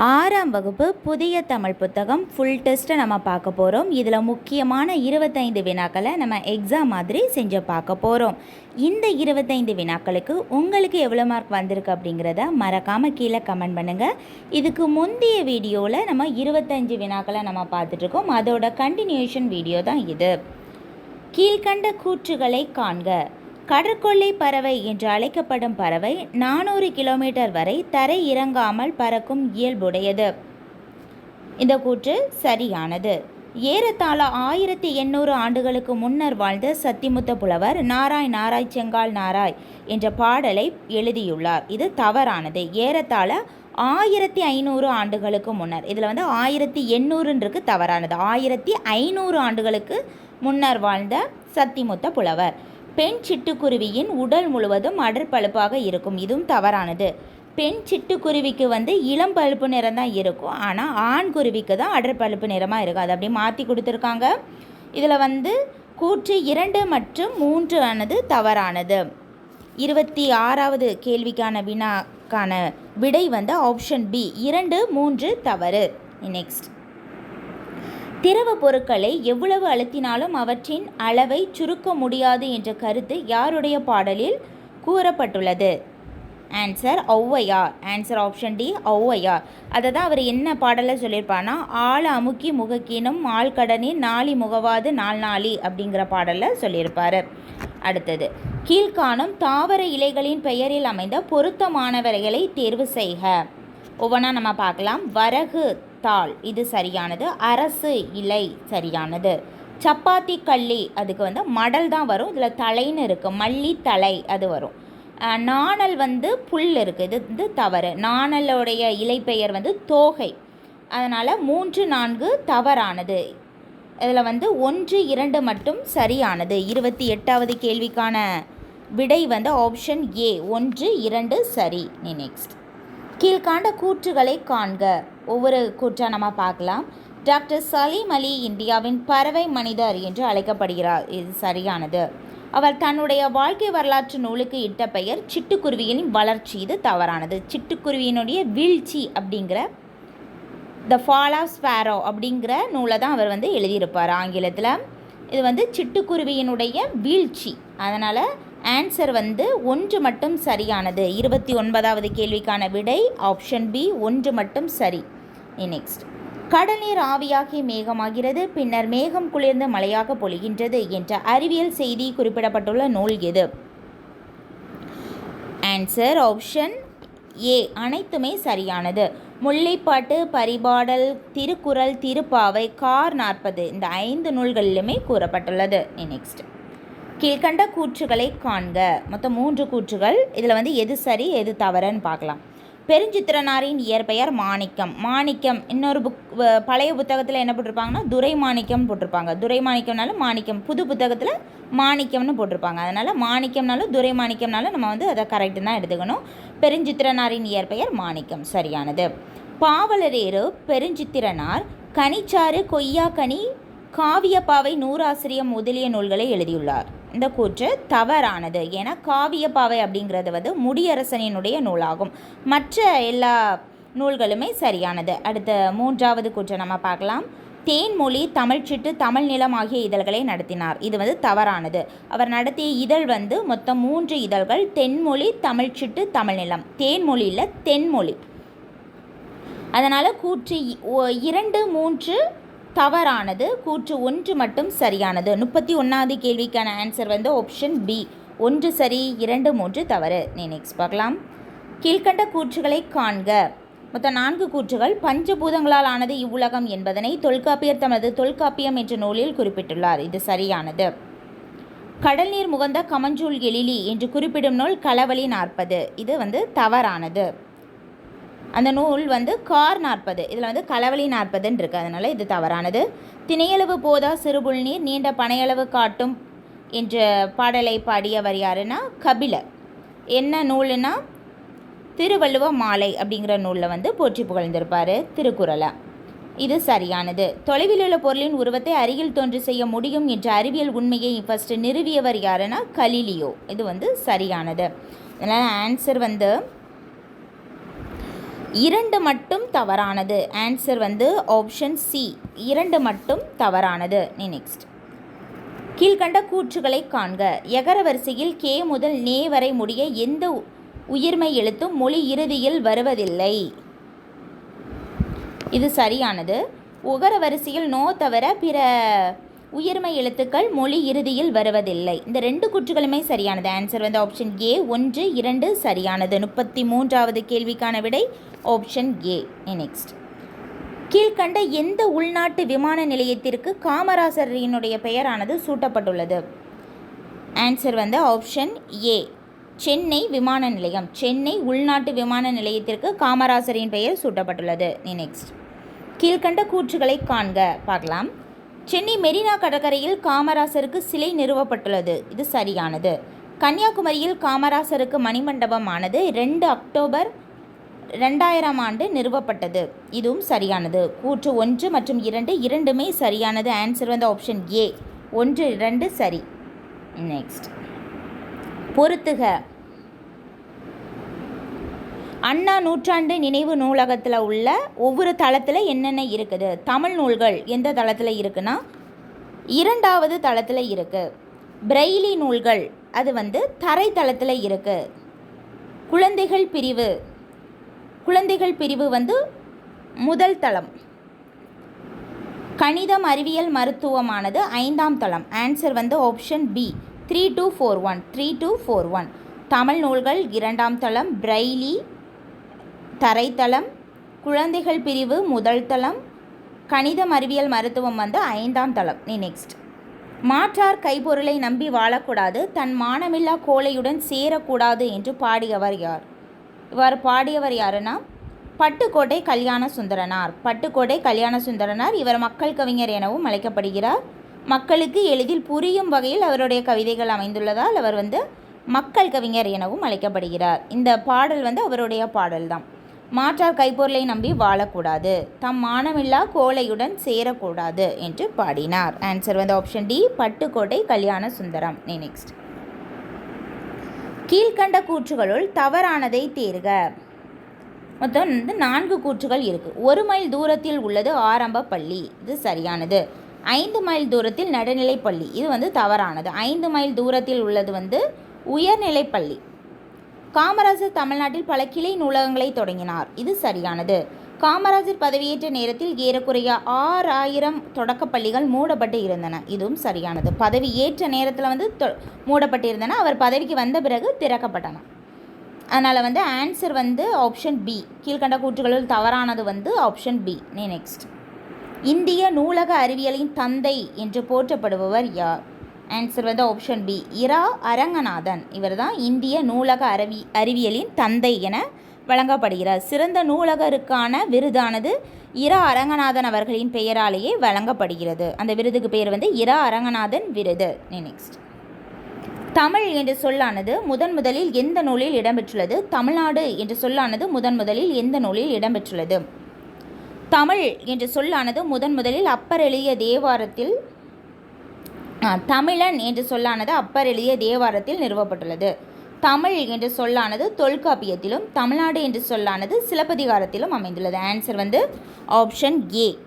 ஆறாம் வகுப்பு புதிய தமிழ் புத்தகம் ஃபுல் டெஸ்ட்டை நம்ம பார்க்க போகிறோம் இதில் முக்கியமான இருபத்தைந்து வினாக்களை நம்ம எக்ஸாம் மாதிரி செஞ்சு பார்க்க போகிறோம் இந்த இருபத்தைந்து வினாக்களுக்கு உங்களுக்கு எவ்வளோ மார்க் வந்திருக்கு அப்படிங்கிறத மறக்காமல் கீழே கமெண்ட் பண்ணுங்கள் இதுக்கு முந்தைய வீடியோவில் நம்ம இருபத்தஞ்சு வினாக்களை நம்ம பார்த்துட்ருக்கோம் அதோட கண்டினியூஷன் வீடியோ தான் இது. கீழ்கண்ட கூற்றுகளை காண்க. கடற்கொள்ளை பறவை என்று அழைக்கப்படும் பறவை நானூறு கிலோமீட்டர் வரை தரை இறங்காமல் பறக்கும் இயல்புடையது. இந்த கூற்று சரியானது. ஏறத்தாழ ஆயிரத்தி எண்ணூறு ஆண்டுகளுக்கு முன்னர் வாழ்ந்த சத்திமுத்த புலவர் நாராய் நாராய் செங்கால் நாராய் என்ற பாடலை எழுதியுள்ளார். இது தவறானது. ஏறத்தாழ ஆயிரத்தி ஐநூறு ஆண்டுகளுக்கு முன்னர். இதில் வந்து ஆயிரத்தி எண்ணூறுன்றது தவறானது. ஆயிரத்தி ஐநூறு ஆண்டுகளுக்கு முன்னர் வாழ்ந்த சத்திமுத்த புலவர். பெண் சிட்டுக்குருவியின் உடல் முழுவதும் அடற்பழுப்பாக இருக்கும். இதுவும் தவறானது. பெண் சிட்டுக்குருவிக்கு வந்து இளம் பழுப்பு நிறம் தான் இருக்கும். ஆனால் ஆண் குருவிக்கு தான் அடற்பழுப்பு நிறமாக இருக்கும் அதை அப்படியே மாற்றி கொடுத்துருக்காங்க. இதில் வந்து கூற்று இரண்டு மற்றும் மூன்று ஆனது தவறானது. இருபத்தி ஆறாவது கேள்விக்கான வினாக்கான விடை வந்து ஆப்ஷன் பி. இரண்டு மூன்று தவறு. நெக்ஸ்ட் திரவ பொருட்களை எவ்வளவு அழுத்தினாலும் அவற்றின் அளவை சுருக்க முடியாது என்ற கருத்து யாருடைய பாடலில் கூறப்பட்டுள்ளது? Answer Avvaiyar. Answer option D Avvaiyar. அதை தான் அவர் என்ன பாடலை சொல்லியிருப்பார்னா ஆள் அமுக்கி முகக்கீனம் ஆள் கடனே நாளி முகவாது நாள் நாளி அப்படிங்கிற பாடலை சொல்லியிருப்பார். அடுத்தது கீழ்காணும் தாவர இலைகளின் பெயரில் அமைந்த பொருத்தமானவர்களை தேர்வு செய்க. ஒவ்வொன்றா நம்ம பார்க்கலாம். வரகு தாள் இது சரியானது. அரசு இலை சரியானது. சப்பாத்தி கள்ளி அதுக்கு வந்து மடல் தான் வரும். இதில் தலைன்னு இருக்குது மல்லி தலை அது வரும். நாணல் வந்து புல் இருக்குது இது வந்து தவறு. நாணலோடைய இலை பெயர் வந்து தோகை. அதனால் மூன்று நான்கு தவறானது. இதில் வந்து ஒன்று இரண்டு மட்டும் சரியானது. இருபத்தி எட்டாவது கேள்விக்கான விடை வந்து ஆப்ஷன் ஏ ஒன்று இரண்டு சரி. நீ நெக்ஸ்ட் கீழ்காண்ட கூற்றுகளை காண்க. ஒவ்வொரு கூற்றா நம்ம பார்க்கலாம். டாக்டர் சலீம் அலி இந்தியாவின் பறவை மனிதர் என்று அழைக்கப்படுகிறார். இது சரியானது. அவர் தன்னுடைய வாழ்க்கை வரலாற்று நூலுக்கு இட்ட பெயர் சிட்டுக்குருவியின் வளர்ச்சி. இது தவறானது. சிட்டுக்குருவியினுடைய வீழ்ச்சி அப்படிங்கிற த ஃபால் ஆஃப் ஸ்பேரோ அப்படிங்கிற நூலை தான் அவர் வந்து எழுதியிருப்பார் ஆங்கிலத்தில். இது வந்து சிட்டுக்குருவியினுடைய வீழ்ச்சி. அதனால் ஆன்சர் வந்து ஒன்று மட்டும் சரியானது. இருபத்தி ஒன்பதாவது கேள்விக்கான விடை ஆப்ஷன் பி ஒன்று மட்டும் சரி. நெக்ஸ்ட் கடல் நீர் ஆவியாகி மேகமாகிறது பின்னர் மேகம் குளிர்ந்து மழையாக பொழிகின்றது என்ற அறிவியல் செய்தி குறிப்பிடப்பட்டுள்ள நூல் எது? ஆன்சர் ஆப்ஷன் ஏ அனைத்துமே சரியானது. முல்லைப்பாட்டு பரிபாடல் திருக்குறள் திருப்பாவை கார் நாற்பது இந்த ஐந்து நூல்களிலுமே கூறப்பட்டுள்ளது. நெக்ஸ்ட் கீழ்கண்ட கூற்றுகளை காண்க. மொத்தம் மூன்று கூற்றுகள். இதில் வந்து எது சரி எது தவறுன்னு பார்க்கலாம். பெருஞ்சித்திரனாரின் இயற்பெயர் மாணிக்கம். மாணிக்கம் இன்னொரு புக் பழைய புத்தகத்தில் என்ன போட்டிருப்பாங்கன்னா துரை மாணிக்கம் போட்டிருப்பாங்க. துரை மாணிக்கம்னாலும் மாணிக்கம் புது புத்தகத்தில் மாணிக்கம்னு போட்டிருப்பாங்க. அதனால் மாணிக்கம்னாலும் துரை மாணிக்கம்னாலும் நம்ம வந்து அதை கரெக்டு தான் எடுத்துக்கணும். பெருஞ்சித்திரனாரின் இயற்பெயர் மாணிக்கம். சரியானது. பாவலரேறு பெருஞ்சித்திரனார் கனிச்சாறு கொய்யாக்கனி காவியப்பாவை நூறாசிரியம் முதலிய நூல்களை எழுதியுள்ளார். இந்த கூற்று தவறானது. ஏன்னா காவியப்பாவை அப்படிங்கிறது வந்து முடியரசனினுடைய நூலாகும். மற்ற எல்லா நூல்களுமே சரியானது. அடுத்த மூன்றாவது கூற்றை நம்ம பார்க்கலாம். தேன்மொழி தமிழ்ச்சிட்டு தமிழ் நிலம் ஆகிய இதழ்களை நடத்தினார். இது வந்து தவறானது. அவர் நடத்திய இதழ் வந்து மொத்தம் மூன்று இதழ்கள் தென்மொழி தமிழ்ச்சிட்டு தமிழ் நிலம். தேன்மொழியில் தென்மொழி அதனால் கூற்று ஒ- இரண்டு மூன்று தவறானது கூற்று ஒன்று மட்டும் சரியானது. முப்பத்தி ஒன்றாவது கேள்விக்கான ஆன்சர் வந்து ஆப்ஷன் பி ஒன்று சரி இரண்டு மூன்று தவறு. நீ நெக்ஸ்ட் பார்க்கலாம். கீழ்கண்ட கூற்றுகளை காண்க. மொத்தம் நான்கு கூற்றுகள். பஞ்சபூதங்களால் ஆனது இவ்வுலகம் என்பதனை தொல்காப்பியர் தமது தொல்காப்பியம் என்ற நூலில் குறிப்பிட்டுள்ளார். இது சரியானது. கடல் நீர் முகந்த கமஞ்சூல் எழிலி என்று குறிப்பிடும் நூல் களவழி நாற்பது. இது வந்து தவறானது. அந்த நூல் வந்து கார் நாற்பது. இதில் வந்து களவழி நாற்பதுன்னு இருக்குது அதனால் இது தவறானது. திணையளவு போதா சிறுபுல் நீர் நீண்ட பனையளவு காட்டும் என்ற பாடலை பாடியவர் யாருன்னா கபிலர் என்ன நூலுனா திருவள்ளுவ மாலை அப்படிங்கிற நூலில் வந்து போற்றி புகழ்ந்திருப்பார் திருக்குறளை. இது சரியானது. தொலைவில் உள்ள பொருளின் உருவத்தை அருகில் தோன்று செய்ய முடியும் என்ற அறிவியல் உண்மையை ஃபஸ்ட்டு நிறுவியவர் யாருன்னா கலீலியோ. இது வந்து சரியானது. அதனால் ஆன்சர் வந்து இரண்டு மட்டும் தவறானது. ஆன்சர் வந்து ஆப்ஷன் சி இரண்டு மட்டும் தவறானது. நீ நெக்ஸ்ட் கீழ்கண்ட கூற்றுகளை காண்க. எகர வரிசையில் கே முதல் நே வரை முடிய எந்த உயிர்மை எழுத்தும் மொழி இறுதியில் வருவதில்லை. இது சரியானது. உகர வரிசையில் நோ தவிர பிற உயிர்மெய் எழுத்துக்கள் மொழி இறுதியில் வருவதில்லை. இந்த ரெண்டு கூற்றுகளுமே சரியானது. ஆன்சர் வந்து ஆப்ஷன் ஏ ஒன்று இரண்டு சரியானது. முப்பத்தி மூன்றாவது கேள்விக்கான விடை ஆப்ஷன் ஏ நெக்ஸ்ட் கீழ்கண்ட எந்த உள்நாட்டு விமான நிலையத்திற்கு காமராசரினுடைய பெயரானது சூட்டப்பட்டுள்ளது? ஆன்சர் வந்து ஆப்ஷன் ஏ சென்னை விமான நிலையம். சென்னை உள்நாட்டு விமான நிலையத்திற்கு காமராசரின் பெயர் சூட்டப்பட்டுள்ளது. நெக்ஸ்ட் கீழ்கண்ட கூற்றுகளை காண்க. பார்க்கலாம். சென்னை மெரினா கடற்கரையில் காமராசருக்கு சிலை நிறுவப்பட்டுள்ளது. இது சரியானது. கன்னியாகுமரியில் காமராசருக்கு மணிமண்டபமானது ரெண்டு அக்டோபர் ரெண்டாயிரம் ஆண்டு நிறுவப்பட்டது. இதுவும் சரியானது. கூற்று ஒன்று மற்றும் இரண்டு இரண்டுமே சரியானது. ஆன்சர் வந்து ஆப்ஷன் ஏ ஒன்று இரண்டு சரி. நெக்ஸ்ட் பொருத்துக. அண்ணா நூற்றாண்டு நினைவு நூலகத்தில் உள்ள ஒவ்வொரு தளத்தில் என்னென்ன இருக்குது? தமிழ் நூல்கள் எந்த தளத்தில் இருக்குன்னா? இரண்டாவது தளத்தில் இருக்குது பிரெய்லி நூல்கள் அது வந்து தரைத்தளத்தில் இருக்குது குழந்தைகள் பிரிவு குழந்தைகள் பிரிவு வந்து முதல் தளம். கணிதம் அறிவியல் மருத்துவமானது ஐந்தாம் தளம். ஆன்சர் வந்து option B three two four one three two four one Tamil நூல்கள் இரண்டாம் தளம் பிரெய்லி தரைத்தளம் குழந்தைகள் பிரிவு முதல் தளம் கணிதம் அறிவியல் மருத்துவம் வந்து ஐந்தாம் தளம். நீ நெக்ஸ்ட் மாற்றார் கைப்பொருளை நம்பி வாழக்கூடாது தன் மானமில்லா கோழையுடன் சேரக்கூடாது என்று பாடியவர் யார்? இவர் பாடியவர் யாருன்னா பட்டுக்கோட்டை கல்யாண சுந்தரனார் பட்டுக்கோட்டை கல்யாண சுந்தரனார் இவர் மக்கள் கவிஞர் எனவும் அழைக்கப்படுகிறார். மக்களுக்கு எளிதில் புரியும் வகையில் அவருடைய கவிதைகள் அமைந்துள்ளதால் அவர் வந்து மக்கள் கவிஞர் எனவும் அழைக்கப்படுகிறார். இந்த பாடல் வந்து அவருடைய பாடல்தான். மாற்றார் கைப்பொருளை நம்பி வாழக்கூடாது. தம் மானமில்லா கோலையுடன் சேரக்கூடாது என்று பாடினார். ஆன்சர் வந்து option D Pattukkottai Kalyana Sundaram. Next கீழ்கண்ட கூற்றுகளுள் தவறானதை தேர்க. மொத்தம் வந்து நான்கு கூற்றுகள் இருக்குது ஒரு மைல் தூரத்தில் உள்ளது ஆரம்ப பள்ளி. இது சரியானது. ஐந்து மைல் தூரத்தில் நடுநிலை பள்ளி. இது வந்து தவறானது. ஐந்து மைல் தூரத்தில் உள்ளது வந்து உயர்நிலை பள்ளி. காமராஜர் தமிழ்நாட்டில் பல கிளை நூலகங்களை தொடங்கினார். இது சரியானது. காமராஜர் பதவியேற்ற நேரத்தில் ஏறக்குறைய ஆறாயிரம் தொடக்கப் பள்ளிகள் மூடப்பட்டு இருந்தன. இதுவும் சரியானது. பதவி ஏற்ற நேரத்தில் வந்து தொ- மூடப்பட்டிருந்தன அவர் பதவிக்கு வந்த பிறகு திறக்கப்பட்டன. அதனால் வந்து ஆன்சர் வந்து ஆப்ஷன் பி கீழ்கண்ட கூற்றுகளில் தவறானது வந்து ஆப்ஷன் பி நெக்ஸ்ட் இந்திய நூலக அறிவியலின் தந்தை என்று போற்றப்படுபவர் யார்? ஆன்சர் வந்து ஆப்ஷன் பி இரா அரங்கநாதன். இவர் தான் இந்திய நூலக அறிவி அறிவியலின் தந்தை என வழங்கப்படுகிறார். சிறந்த நூலகருக்கான விருதானது இரா அரங்கநாதன் அவர்களின் பெயராலேயே வழங்கப்படுகிறது. அந்த விருதுக்கு பெயர் வந்து இரா அரங்கநாதன் விருது. நெக்ஸ்ட் தமிழ் என்ற சொல்லானது முதன் முதலில் எந்த நூலில் இடம்பெற்றுள்ளது? தமிழ்நாடு என்ற சொல்லானது முதன் முதலில் எந்த நூலில் இடம்பெற்றுள்ளது? தமிழ் என்ற சொல்லானது முதன் முதலில் அப்பர் எழுதிய தேவாரத்தில் தமிழன் என்று சொல்லானது அப்பர் எழுதிய தேவாரத்தில் நிறுவப்பட்டுள்ளது. தமிழ் என்ற சொல்லானது தொல்காப்பியத்திலும் தமிழ்நாடு என்று சொல்லானது சிலப்பதிகாரத்திலும் அமைந்துள்ளது. ஆன்சர் வந்து ஆப்ஷன் ஏ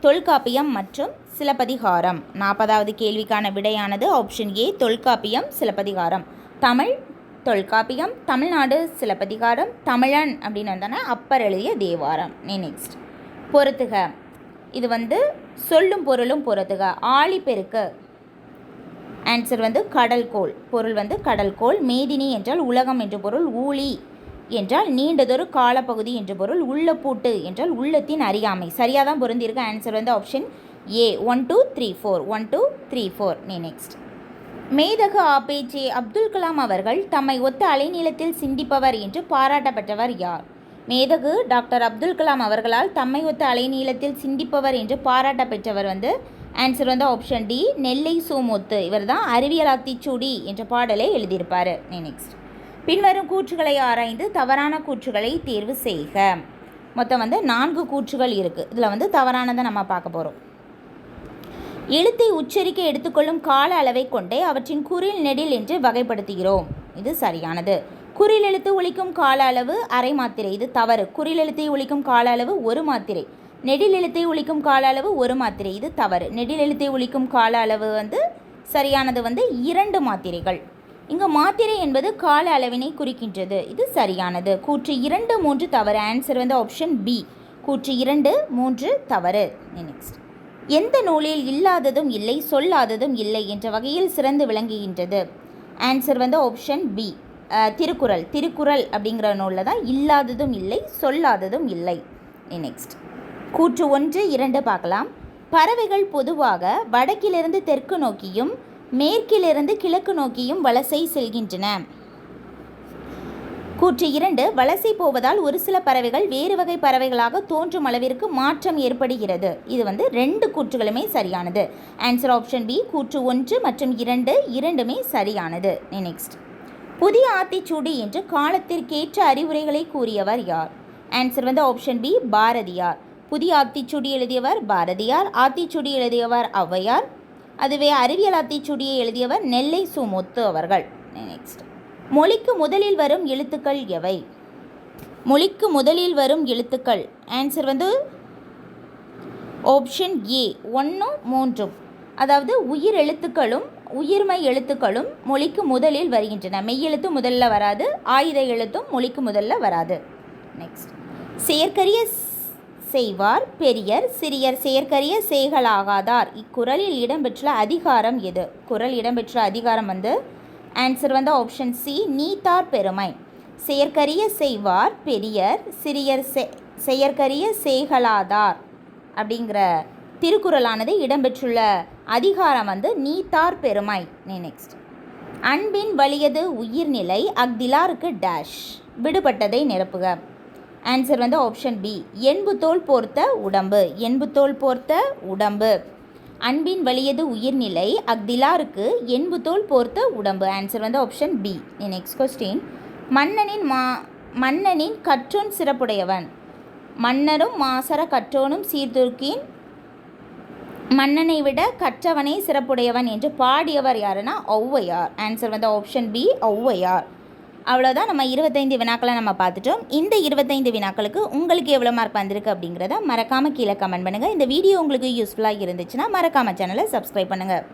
தொல்காப்பியம் மற்றும் சிலப்பதிகாரம். நாற்பதாவது கேள்விக்கான விடையானது ஆப்ஷன் ஏ தொல்காப்பியம் சிலப்பதிகாரம். தமிழ் தொல்காப்பியம் தமிழ்நாடு சிலப்பதிகாரம் தமிழன் அப்படின்னு வந்தானே அப்பர் எழுதிய தேவாரம் நெக்ஸ்ட் பொறுத்துக. இது வந்து சொல்லும் பொருளும் பொறுத்துக. ஆழிப்பெருக்கு ஆன்சர் வந்து கடல்கோள். பொருள் வந்து கடல்கோள். மேதினி என்றால் உலகம் என்ற பொருள். ஊழி என்றால் நீண்டதொரு காலப்பகுதி என்ற பொருள். உள்ளப்பூட்டு என்றால் உள்ளத்தின் அறியாமை. சரியாக தான் பொருந்திருக்கு ஆன்சர் வந்து option A one two three four one two three four நீ நெக்ஸ்ட் மேதகு ஆபேஜே அப்துல் கலாம் அவர்கள் தம்மை ஒத்த அலைநீளத்தில் சிந்திப்பவர் என்று பாராட்டப்பட்டவர் யார்? மேதகு டாக்டர் அப்துல் கலாம் அவர்களால் தம்மை ஒத்த அலைநீளத்தில் சிந்திப்பவர் என்று பாராட்ட பெற்றவர் வந்து ஆன்சர் வந்து ஆப்ஷன் டி நெல்லை சோமுத்து. இவர் தான் அறிவியல் அத்திச்சூடி என்ற பாடலை எழுதியிருப்பார். நெக்ஸ்ட் பின்வரும் கூற்றுகளை ஆராய்ந்து தவறான கூற்றுகளை தேர்வு செய்க. மொத்தம் வந்து நான்கு கூற்றுகள் இருக்குது இதில் வந்து தவறானதை நம்ம பார்க்க போகிறோம் எழுத்தை உச்சரிக்க எடுத்துக்கொள்ளும் கால அளவை கொண்டே அவற்றின் குரில் நெடில் என்று வகைப்படுத்துகிறோம். இது சரியானது. குறில் எழுத்து ஒழிக்கும் கால அளவு அரை மாத்திரை. இது தவறு. குறில் எழுத்தை ஒழிக்கும் கால அளவு ஒரு மாத்திரை. நெடில் எழுத்தை கால அளவு ஒரு மாத்திரை. இது தவறு. நெடில் எழுத்தை கால அளவு வந்து சரியானது வந்து இரண்டு மாத்திரைகள். இங்கு மாத்திரை என்பது கால அளவினை குறிக்கின்றது. இது சரியானது. கூற்று இரண்டு மூன்று தவறு. ஆன்சர் வந்து ஆப்ஷன் பி கூற்று இரண்டு மூன்று தவறு. நெக்ஸ்ட் எந்த நூலில் இல்லாததும் இல்லை சொல்லாததும் இல்லை என்ற வகையில் சிறந்து விளங்குகின்றது. ஆன்சர் வந்து ஆப்ஷன் பி திருக்குறள். திருக்குறள் அப்படிங்கிற நூலில் தான் இல்லாததும் இல்லை சொல்லாததும் இல்லை. நெக்ஸ்ட் கூற்று ஒன்று இரண்டு பார்க்கலாம். பறவைகள் பொதுவாக வடக்கிலிருந்து தெற்கு நோக்கியும் மேற்கிலிருந்து கிழக்கு நோக்கியும் வலசை செல்கின்றன. கூற்று இரண்டு வலசை போவதால் ஒரு சில பறவைகள் வேறு வகை பறவைகளாக தோன்றும் அளவிற்கு மாற்றம் ஏற்படுகிறது. இது வந்து ரெண்டு கூற்றுகளுமே சரியானது. ஆன்சர் ஆப்ஷன் பி கூற்று ஒன்று மற்றும் இரண்டு இரண்டுமே சரியானது. நெக்ஸ்ட் புதிய ஆத்திச்சூடி என்று காலத்திற்கேற்ற அறிவுரைகளை கூறியவர் யார்? ஆன்சர் வந்து ஆப்ஷன் பி பாரதியார். புதிய ஆத்திச்சுடி எழுதியவர் பாரதியார் ஆத்திச்சுடி எழுதியவர் ஔவையார் அதுவே அறிவியல் ஆத்திச்சுடியை எழுதியவர் நெல்லை சுமுத்து அவர்கள். நெக்ஸ்ட் மொழிக்கு முதலில் வரும் எழுத்துக்கள் எவை? மொழிக்கு முதலில் வரும் எழுத்துக்கள். ஆன்சர் வந்து ஆப்ஷன் ஏ ஒன்றும் மூன்றும் அதாவது உயிர் எழுத்துக்களும் உயிர்மை எழுத்துக்களும் மொழிக்கு முதலில் வருகின்றன. மெய்யெழுத்து முதல்ல வராது ஆயுத எழுத்தும் மொழிக்கு முதல்ல வராது. நெக்ஸ்ட் செயற்கரிய செய்வார். பெரியர் சிறியர் செயற்கரிய செய்களாகாதார். இக்குறளில் இடம்பெற்றுள்ள அதிகாரம் எது? குறள் இடம்பெற்ற அதிகாரம் வந்து ஆன்சர் வந்து ஆப்ஷன் சி நீத்தார் பெருமை. செயற்கரிய செய்வார் பெரியர் சிறியர் செ செயற்கரிய செய்களாதார். அப்படிங்கிற திருக்குறளானது இடம்பெற்றுள்ள அதிகாரம் வந்து நீத்தார் பெருமை. நீ நெக்ஸ்ட் அன்பின் வலியது உயிர்நிலை அக்திலாருக்கு டேஷ் விடுபட்டதை நிரப்புக. ஆன்சர் வந்து ஆப்ஷன் பி என்புத்தோல் போர்த்த உடம்பு. என்புத்தோல் போர்த்த உடம்பு. அன்பின் வலியது உயிர்நிலை. அக்திலாருக்கு என்புத்தோல் போர்த்த உடம்பு. ஆன்சர் வந்து ஆப்ஷன் பி நெக்ஸ்ட் கொஸ்டின் மன்னனின் மா மன்னனின் கற்றோன் சிறப்புடையவன். மன்னரும் மாசர கற்றோனும் சீர்தூக்கின். மன்னனை விட கற்றவனே சிறப்புடையவன் என்று பாடியவர் யாருன்னா ஔவையார். ஆன்சர் வந்து ஆப்ஷன் பி ஔவையார். அவ்வளோதான் நம்ம இருபத்தைந்து வினாக்களை நம்ம பார்த்துட்டோம். இந்த இருபத்தைந்து வினாக்களுக்கு உங்களுக்கு எவ்வளோ மார்க் வந்திருக்கு அப்படிங்கிறத மறக்காமல் கீழே கமெண்ட் பண்ணுங்கள் இந்த வீடியோ உங்களுக்கு யூஸ்ஃபுல்லாக இருந்துச்சுன்னா மறக்காமல் சேனலை சப்ஸ்கிரைப் பண்ணுங்கள்